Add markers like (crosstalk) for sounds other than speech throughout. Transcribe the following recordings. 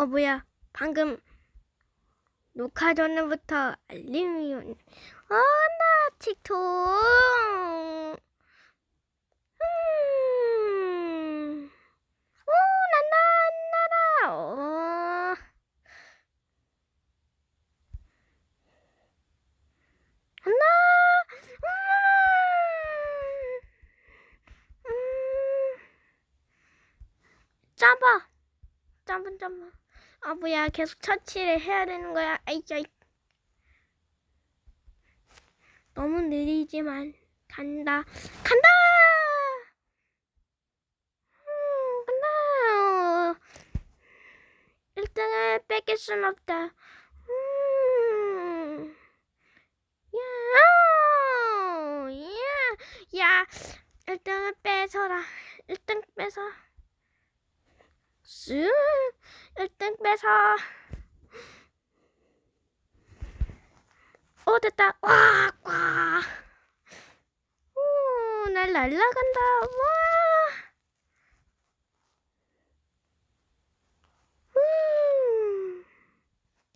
어, 뭐야. 방금 녹화 전부터 알림이 오네. 어, 나 틱톡. 음. 오, 난다, 나라. 어. 한다. 음. 음. 짜봐. 짜봐, 짜봐. 아 뭐야 계속 처치를 해야 되는 거야 아이 아이 너무 느리지만 간다 간다 음, 간다 1등을 뺏길 순 없다 음. 야, 야, 야, 1등을 뺏어라. 1등 뺏어. 쓱 1등 뺏어 오 됐다. 와꽉 오날 날라간다. 와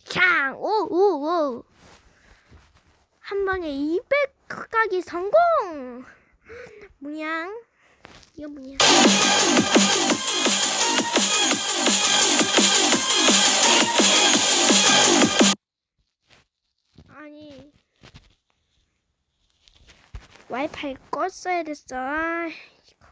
샹 오 오 오. 한 방에 200 가기 성공. 모양 이거 뭐냐 아니 와이파이 껐어야 됐어. 아, 이거.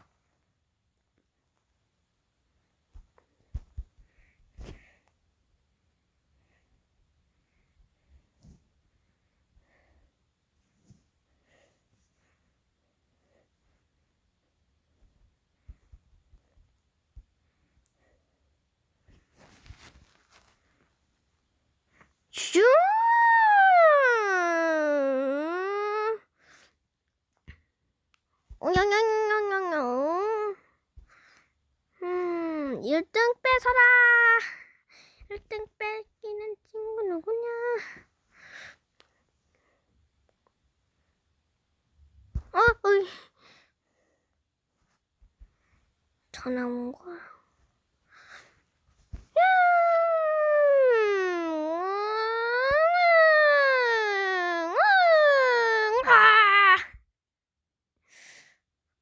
슈! 오냥냥냥냥냥. 음, 1등 뺏어라. 1등 뺏기는 친구 누구냐? 어, 어이. 전화 온 거야.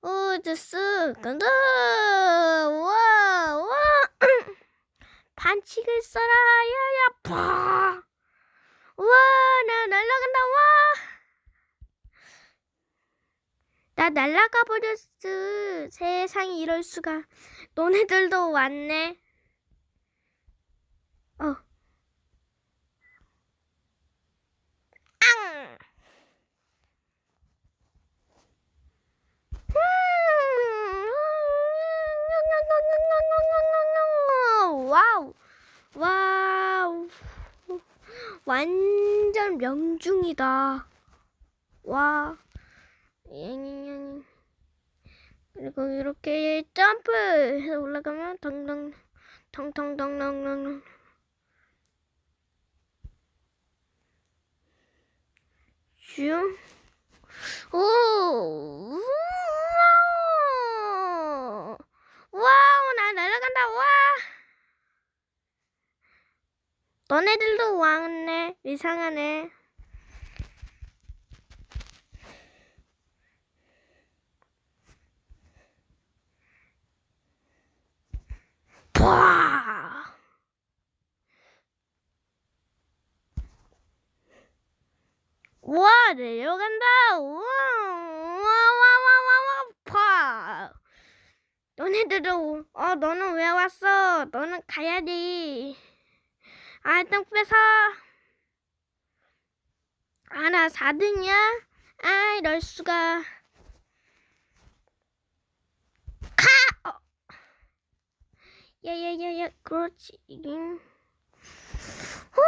오, 됐어. 간다. 와, 와. 반칙을 써라. 야야, 파. 와, 나 날아간다. 와. 나 날아가 버렸어. 세상에 이럴 수가. 너네들도 왔네. 어. 앙! 음, 와우. 와우. 완전 명중이다. 와. 그리고 이렇게 점프해서 올라가면 덩덩 덩덩덩덩덩 슝. 오, 와우, 와우, 나 날아간다, 와. 너네들도 왔네, 이상하네. 와. 와 내려간다. 와와와와와 파. 너네들도 어 너는 왜 왔어? 너는 가야지. 아땅 뺏어. 아나 4등이야? 아 이럴 수가 카 어. 야야야야 그렇지 후,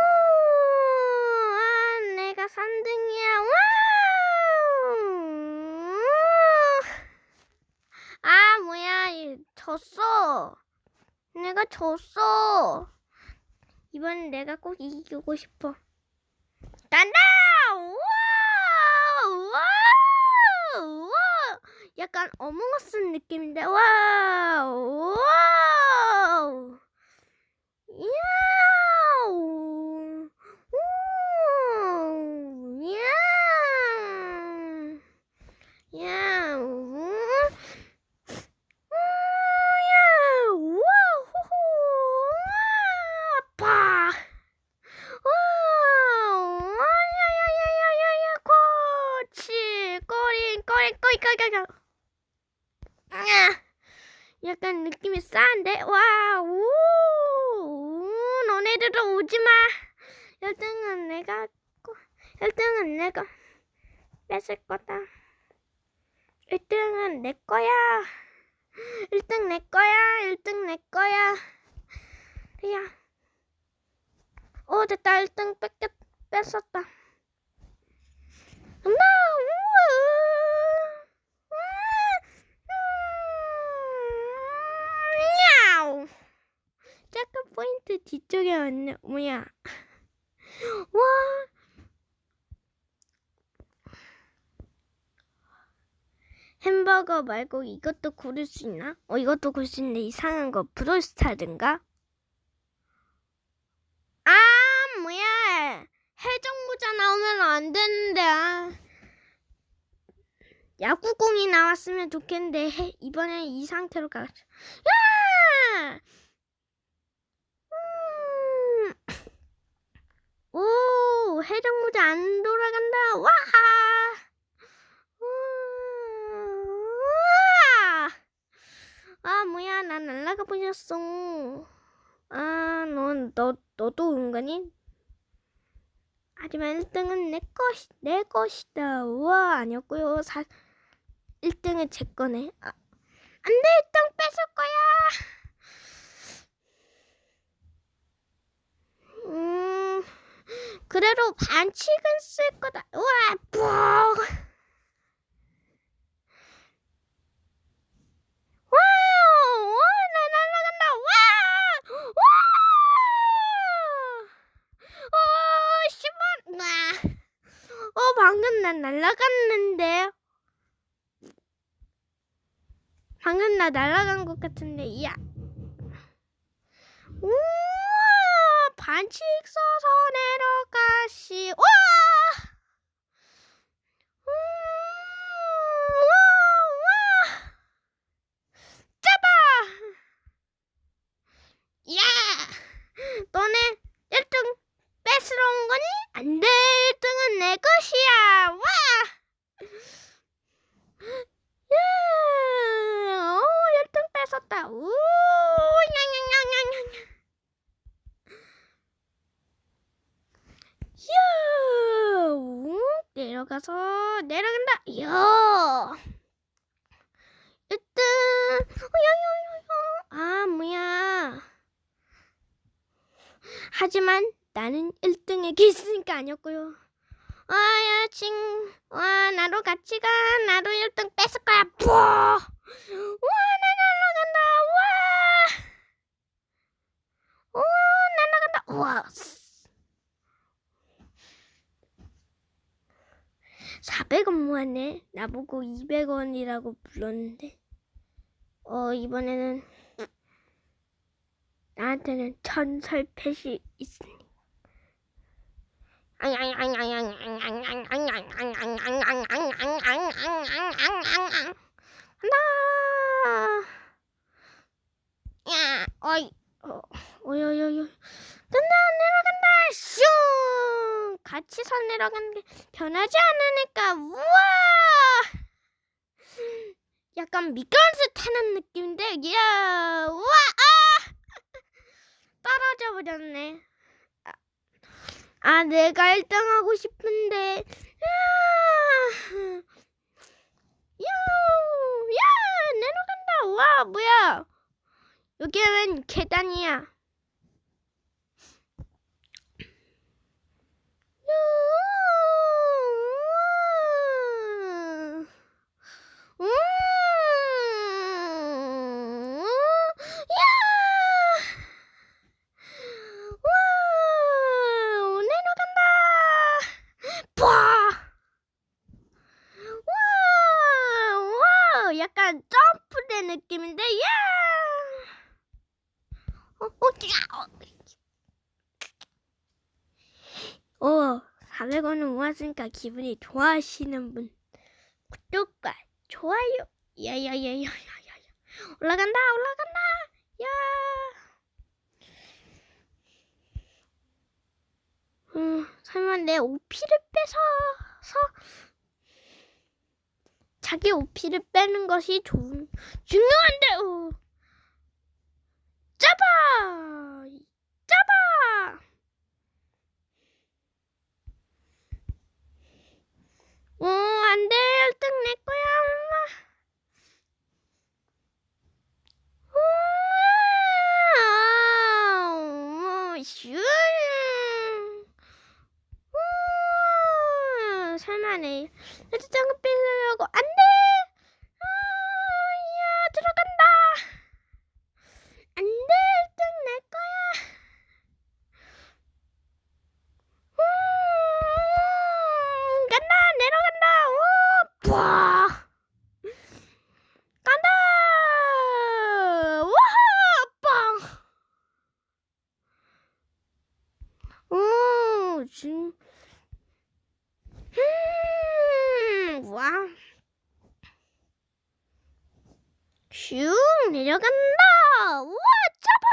아, 내가 3등이야. 와우! 아, 뭐야, 이, 졌어. 내가 졌어. 이번엔 내가 꼭 이기고 싶어. 간다! 와우! 약간 어몽어스 느낌인데 와우 와우 야우 우우 야우 야우 go, go, go. 약간 느낌이 싸한데? 와, 우, 너네들도 오지 마. 1등은 내가, 1등은 내가 뺏을 거다. 1등은 내 거야. 1등 내 거야. 1등 내 거야. 야. 오, 어, 됐다. 1등 뺏겼, 뺏었다. 엄마, 우와. 뒤쪽에 왔네. 뭐야? (laughs) 와. 햄버거 말고 이것도 고를 수 있나? 어, 이것도 고를 수 있는데 이상한 거 브롤스타든가? 아, 뭐야. 해적모자 나오면 안 되는데. 아. 야구공이 나왔으면 좋겠는데 해, 이번엔 이 상태로 가. 야! 음. 오, 해적모자 안 돌아간다. 와! 우와! 아, 뭐야, 나 날라가 버렸어. 아, 넌, 너, 너도 은근히? 하지만 1등은 내 것이, 내 것이다. 우와, 아니었고요. 사, 1등은 제 거네. 아, 안 돼, 1등 뺏을 거야. 음, 그래도 반칙은 쓸 거다. 뿡! 와! 와! 어, 10원. 와. 어, 방금 난 날아갔는데. 방금 나 날아간 것 같은데, 야. 우와! 반칙 써서 내 려가시. 와! 음, 와, 와! 잡아! 야! 너네 1등 뺏으러 온 거니? 안 돼! 1등은 내 것이야! 와! 야! 오, 1등 뺏었다! 우! 냥냥냥냥냥! 야! 우! 내려가서 내려간다! 야! 1등! 어여여여여! 아, 뭐야. 하지만 나는 1등에 있으니까 아니었고요. 아, 야, 칭. 와, 나도 같이 가. 나도 1등 뺏을 거야. 푸! 와, 나 날아간다. 와! 오, 날아간다. 우와. 400원 모았네. 나보고 200원이라고 불렀는데. 어, 이번에는 나한테는 천설펫이 있으니. 하나. 야, 어이, 어, 어여여여. 간다, 내려간다. 슝! 같이 선 내려가는 게 변하지 않으니까, 우와! 약간 미끄러워서 타는 느낌인데, 야, 우와, 아! 떨어져 버렸네. 아, 아, 내가 1등 하고 싶은데, 야, 야, 야, 내려간다. 와, 뭐야? 여기 웬 계단이야? 우와. 음, 야! 와! 내려간다! 봐! 와! 와! 약간 점프된 느낌인데, 야! 어, 어, 야! 어, 400원을 모았으니까 기분이 좋아하시는 분. 구독과 좋아요. 야야야야야야. 올라간다, 올라간다. 야. 음, 설마 내 오피를 뺏어서 자기 오피를 빼는 것이 좋은 중요한데. 어. 오, 안 돼. 1등 내 거야, 엄마. 슈 우와, 살만해. 나도 짱구 뺏으려고 안 돼. 슝 내려간다. 우와, 잡아.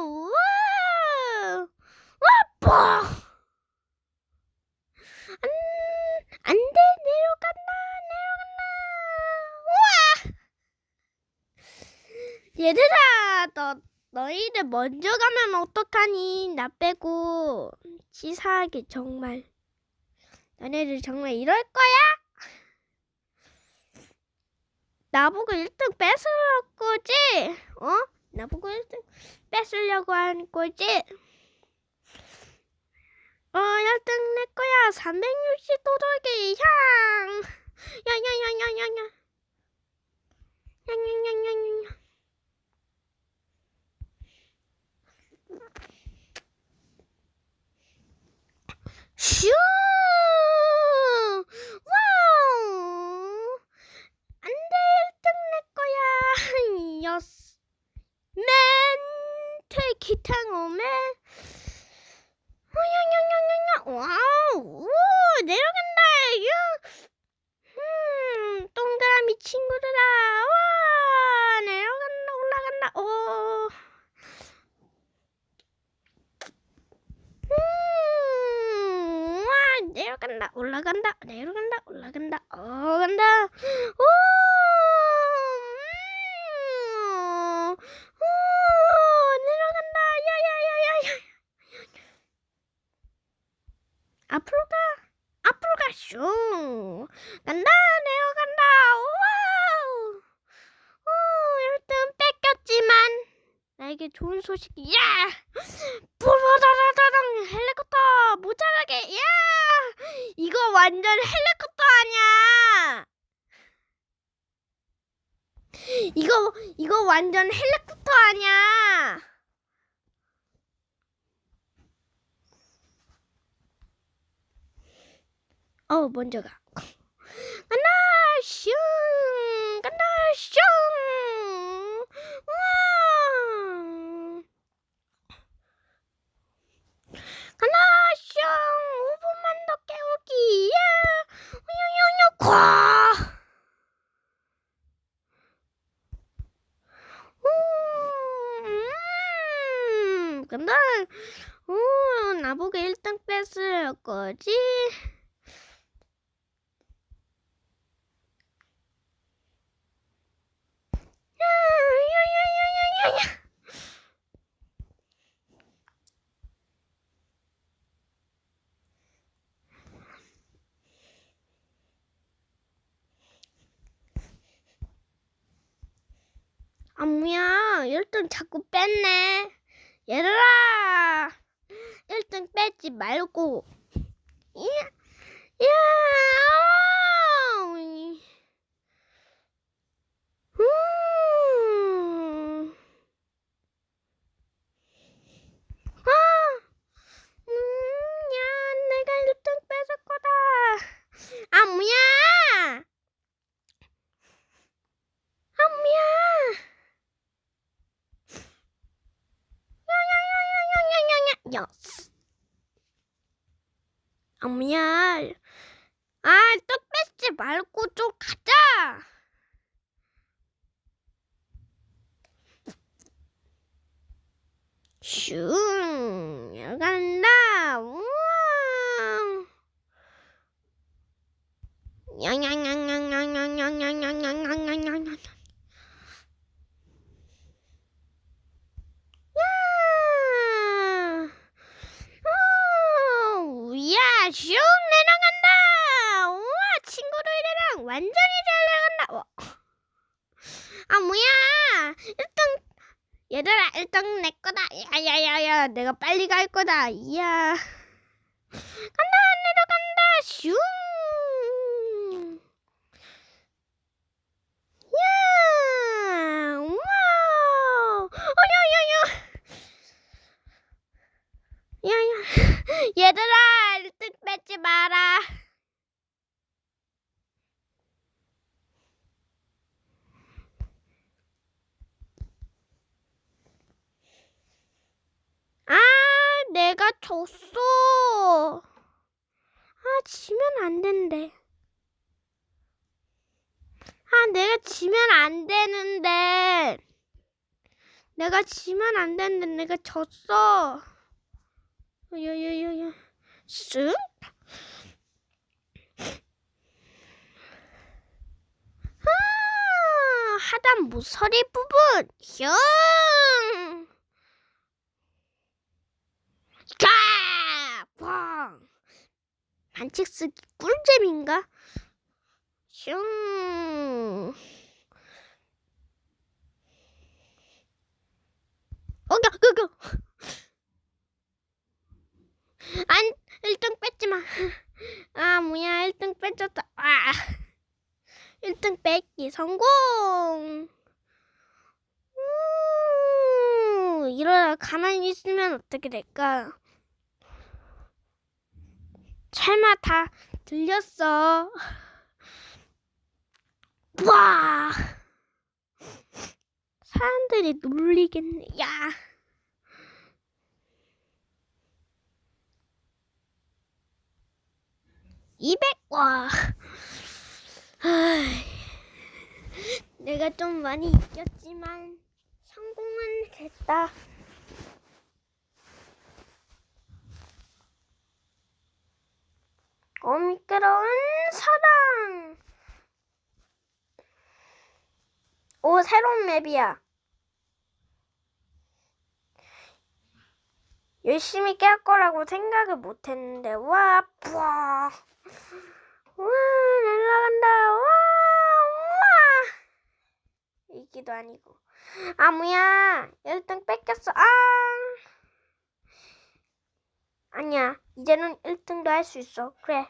우와. 와, 빠. 안, 안 돼, 내려간다, 내려간다. 우와. 얘들아, 너, 너희들 먼저 가면 어떡하니? 나 빼고. 치사하게, 정말. 너네들 정말 이럴 거야? 나보고 1등 뺏으려고 거지? 어? 나보고 1등 뺏으려고 하는 거지? 어, 1등 내 거야. 360 도 돌기 향. 야야야야야야. 야야야야야. 슈! 와우! 안 돼, 1등 내 거야. 여스. 맨! 퇴기탕 오면. 야야야야야. 와우! 오, 내려간다. 유. 음, 동그라미 친구들아. 와, 내려간다, 올라간다. 오. 음, 와, 내려간다, 올라간다, 내려간다, 올라간다, 어, 간다. 오, 음, 오, 내려간다, 야야야야야. 앞으로 가, 앞으로 가, 슝. 간다, 내려간다, 와우. 오, 1등 뺏겼지만. 나에게 좋은 소식이, 야! 뽀로다다다당 헬리콥터 모자라게, 야! 이거 완전 헬리콥터 아니야! 이거, 이거 완전 헬리콥터 아니야! 어, 먼저 가. (laughs) 간다, 슝! 간다, 슝! 우와! 간다, 슝! 5분만 더 깨우기, 야! 우유유유, 콱! 음, 간다. 오, 나보고 1등 뺏을 거지? 안무야, 1등 자꾸 뺐네. 얘들아, 1등 뺏지 말고. 야, 야, 아우. 음. 아, 음, 야, 내가 1등 뺏을 거다. 아, 뭐야? 아, 뭐야? 야야야야야야야야. 여스. 아, 또 뺏지 말고 좀 가자. 슝, 간다. 우와. 냥냥냥냥냥냥냥냥냥냥냥냥. 야. 오, 야, 슝 내려간다. 우와, 친구들이랑 완전히 잘 내려간다. 와. 아, 뭐야? 1등 얘들아, 1등 내 거다. 야야야야, 내가 빨리 갈 거다. 이야. 간다, 내려 간다. 슝. 야, 와우. 어, 야, 야, 야. 야, 야. 얘들아, 1등 뺏지 마라. 아, 내가 졌어. 아, 지면 안 된대. 아, 내가 지면 안 되는데. 내가 지면 안 되는데 내가 졌어. 야야야야. 쓱. 아, 하단 모서리 부분. 형. 까! 뻥! 반칙 쓰기 꿀잼인가? 슝! 어겨, 그거! 안, 1등 뺏지 마. 아, 뭐야, 1등 뺏었다. 아! 1등 뺏기 성공! 음, 이러다 가만히 있으면 어떻게 될까? 설마 다 들렸어. 와! 사람들이 놀리겠네. 야! 이백 와. 내가 좀 많이 이겼지만 성공은 됐다. 어, 미끄러운 사랑. 오, 새로운 맵이야. 열심히 깰 거라고 생각을 못 했는데, 와, 뿌아. 와, 날아간다. 와, 우와. 이기도 아니고. 아, 뭐야. 1등 뺏겼어. 아. 아니야. 이제는 1등도 할 수 있어. 그래.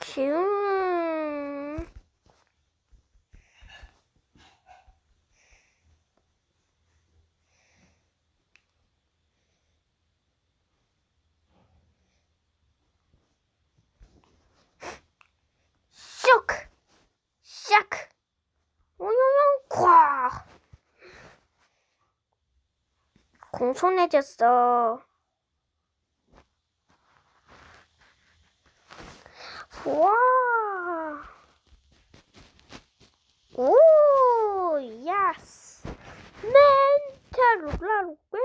큐. 공손해졌어. 우와. 오, 예스. 멘탈 룰라루꽤.